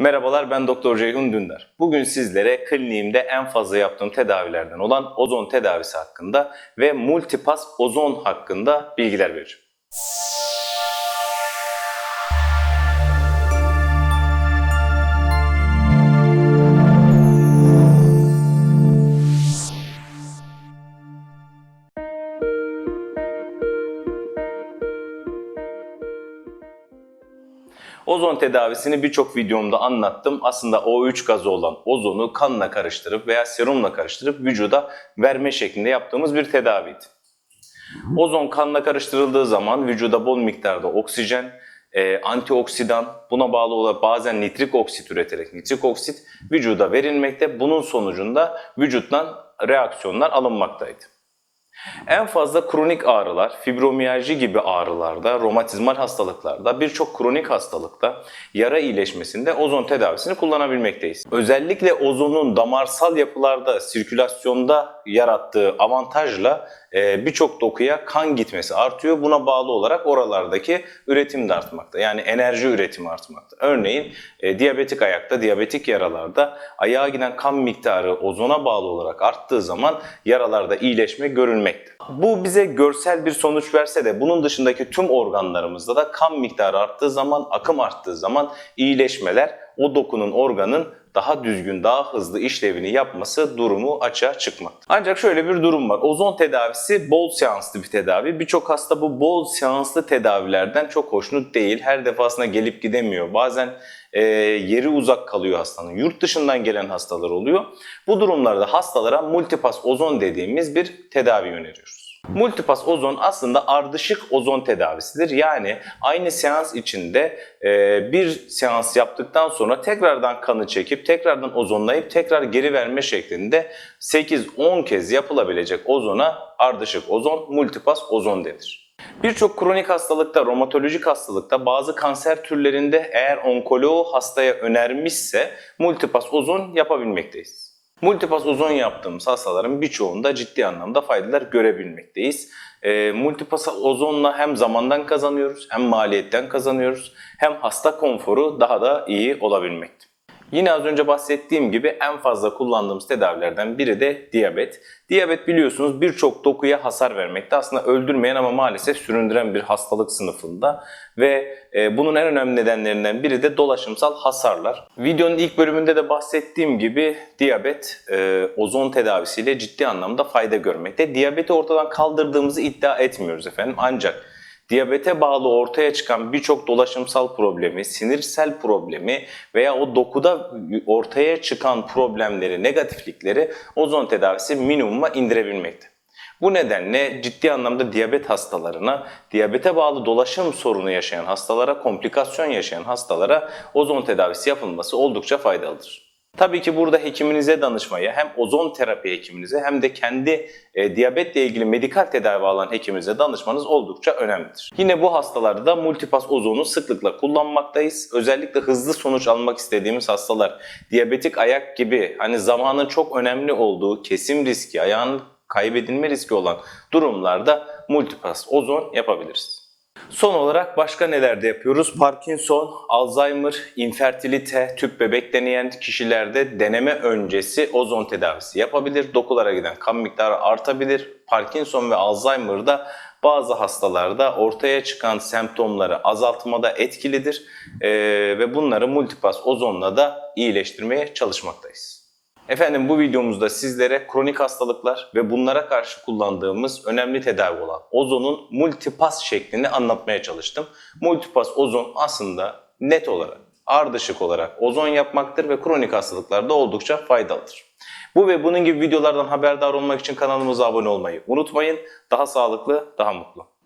Merhabalar ben Doktor Ceyhun Dündar. Bugün sizlere kliniğimde en fazla yaptığım tedavilerden olan ozon tedavisi hakkında ve multipass ozon hakkında bilgiler vereceğim. Ozon tedavisini birçok videomda anlattım. Aslında O3 gazı olan ozonu kanla karıştırıp veya serumla karıştırıp vücuda verme şeklinde yaptığımız bir tedaviydi. Ozon kanla karıştırıldığı zaman vücuda bol miktarda oksijen, e, antioksidan, buna bağlı olarak bazen nitrik oksit üreterek nitrik oksit vücuda verilmekte. Bunun sonucunda vücuttan reaksiyonlar alınmaktaydı. En fazla kronik ağrılar, fibromiyalji gibi ağrılarda, romatizmal hastalıklarda, birçok kronik hastalıkta yara iyileşmesinde ozon tedavisini kullanabilmekteyiz. Özellikle ozonun damarsal yapılarda, sirkülasyonda yarattığı avantajla birçok dokuya kan gitmesi artıyor. Buna bağlı olarak oralardaki üretim de artmakta. Yani enerji üretimi artmakta. Örneğin e, diyabetik ayakta, diyabetik yaralarda ayağa giden kan miktarı ozona bağlı olarak arttığı zaman yaralarda iyileşme görülmekte. Bu bize görsel bir sonuç verse de bunun dışındaki tüm organlarımızda da kan miktarı arttığı zaman, akım arttığı zaman iyileşmeler o dokunun, organın daha düzgün, daha hızlı işlevini yapması durumu açığa çıkmakta. Ancak şöyle bir durum var. Ozon tedavisi bol seanslı bir tedavi. Birçok hasta bu bol seanslı tedavilerden çok hoşnut değil. Her defasında gelip gidemiyor. Bazen e, yeri uzak kalıyor hastanın. Yurt dışından gelen hastalar oluyor. Bu durumlarda hastalara multipass ozon dediğimiz bir tedavi öneriyoruz. Multipass ozon aslında ardışık ozon tedavisidir. Yani aynı seans içinde e, bir seans yaptıktan sonra tekrardan kanı çekip tekrardan ozonlayıp tekrar geri verme şeklinde 8-10 kez yapılabilecek ozona ardışık ozon, multipass ozon denir. Birçok kronik hastalıkta, romatolojik hastalıkta, bazı kanser türlerinde eğer onkoloğu hastaya önermişse multipass ozon yapabilmekteyiz. Multipass ozon yaptığımız hastaların birçoğunda ciddi anlamda faydalar görebilmekteyiz. E, multipass ozonla hem zamandan kazanıyoruz, hem maliyetten kazanıyoruz, hem hasta konforu daha da iyi olabilmekte. Yine az önce bahsettiğim gibi en fazla kullandığımız tedavilerden biri de diyabet. Diyabet biliyorsunuz birçok dokuya hasar vermekte. Aslında öldürmeyen ama maalesef süründüren bir hastalık sınıfında. Ve e, bunun en önemli nedenlerinden biri de dolaşımsal hasarlar. Videonun ilk bölümünde de bahsettiğim gibi diyabet e, ozon tedavisiyle ciddi anlamda fayda görmekte. Diyabeti ortadan kaldırdığımızı iddia etmiyoruz efendim. Ancak Diyabete bağlı ortaya çıkan birçok dolaşımsal problemi, sinirsel problemi veya o dokuda ortaya çıkan problemleri, negatiflikleri ozon tedavisi minimuma indirebilmekte. Bu nedenle ciddi anlamda diyabet hastalarına, diyabete bağlı dolaşım sorunu yaşayan hastalara, komplikasyon yaşayan hastalara ozon tedavisi yapılması oldukça faydalıdır. Tabii ki burada hekiminize danışmayı hem ozon terapi hekiminize hem de kendi e, diyabetle ilgili medikal tedavi alan hekiminize danışmanız oldukça önemlidir. Yine bu hastalarda da multipass ozonu sıklıkla kullanmaktayız. Özellikle hızlı sonuç almak istediğimiz hastalar, diyabetik ayak gibi hani zamanın çok önemli olduğu kesim riski, ayağın kaybedilme riski olan durumlarda multipass ozon yapabiliriz. Son olarak başka neler de yapıyoruz? Parkinson, Alzheimer, infertilite, tüp bebek deneyen kişilerde deneme öncesi ozon tedavisi yapabilir. Dokulara giden kan miktarı artabilir. Parkinson ve Alzheimer'da bazı hastalarda ortaya çıkan semptomları azaltmada etkilidir Ee, ve bunları multipass ozonla da iyileştirmeye çalışmaktayız. Efendim bu videomuzda sizlere kronik hastalıklar ve bunlara karşı kullandığımız önemli tedavi olan ozonun multipass şeklini anlatmaya çalıştım. Multipass ozon aslında net olarak, ardışık olarak ozon yapmaktır ve kronik hastalıklarda oldukça faydalıdır. Bu ve bunun gibi videolardan haberdar olmak için kanalımıza abone olmayı unutmayın. Daha sağlıklı, daha mutlu.